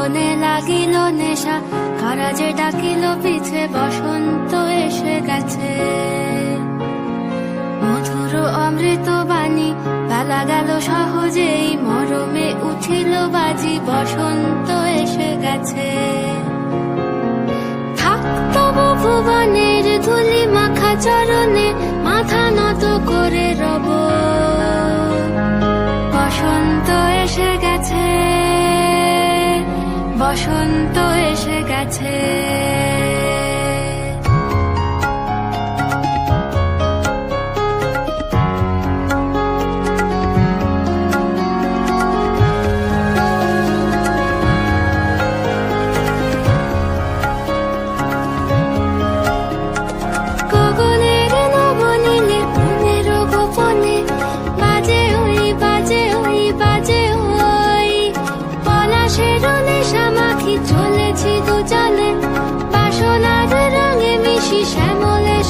নয়নে লাগিল নেশা কারা যে ডাকিল পিছে, বসন্ত এসে গেছে। মধুর অমৃত বাণী পালা গেল সহজেই, মরমে উঠিল বাজি, বসন্ত এসে গেছে। থাকতো ভুবনের ধুলি মাখা চরণে বসন্ত এসে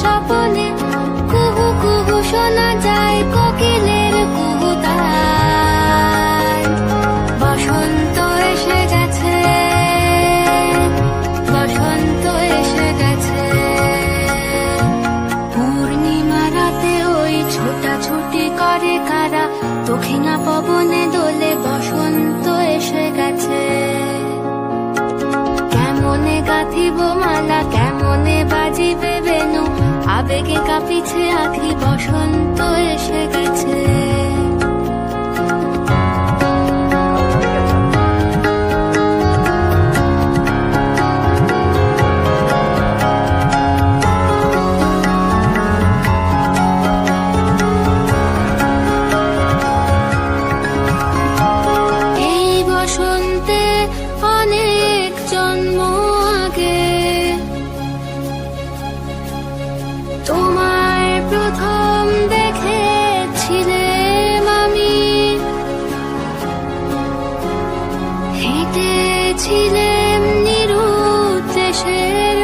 স্বপনে কুহু কুহু শোনা যায় কোকিলের কুহুতায় বসন্ত এসে গেছে, বসন্ত এসে গেছে। পূর্ণিমা রাতে ওই ছোটাছুটি করে কারা? দক্ষিণা পবনে দোলে বসন্ত এসে গেছে। কেমনে গাঁথিব মালা আবেগে কাঁপিছে আখি বসন্ত এসে গেছে। এই বসন্তে অনেক জন্ম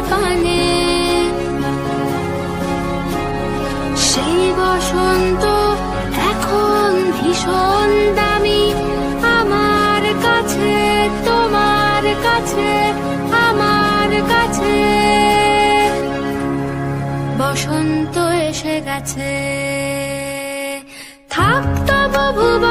পানে। সেই বসন্ত এখন ভীষণ দামি। আমার কাছে, তোমার কাছে, আমার কাছে। বসন্ত এসে গেছে। থাকতো ভুবনের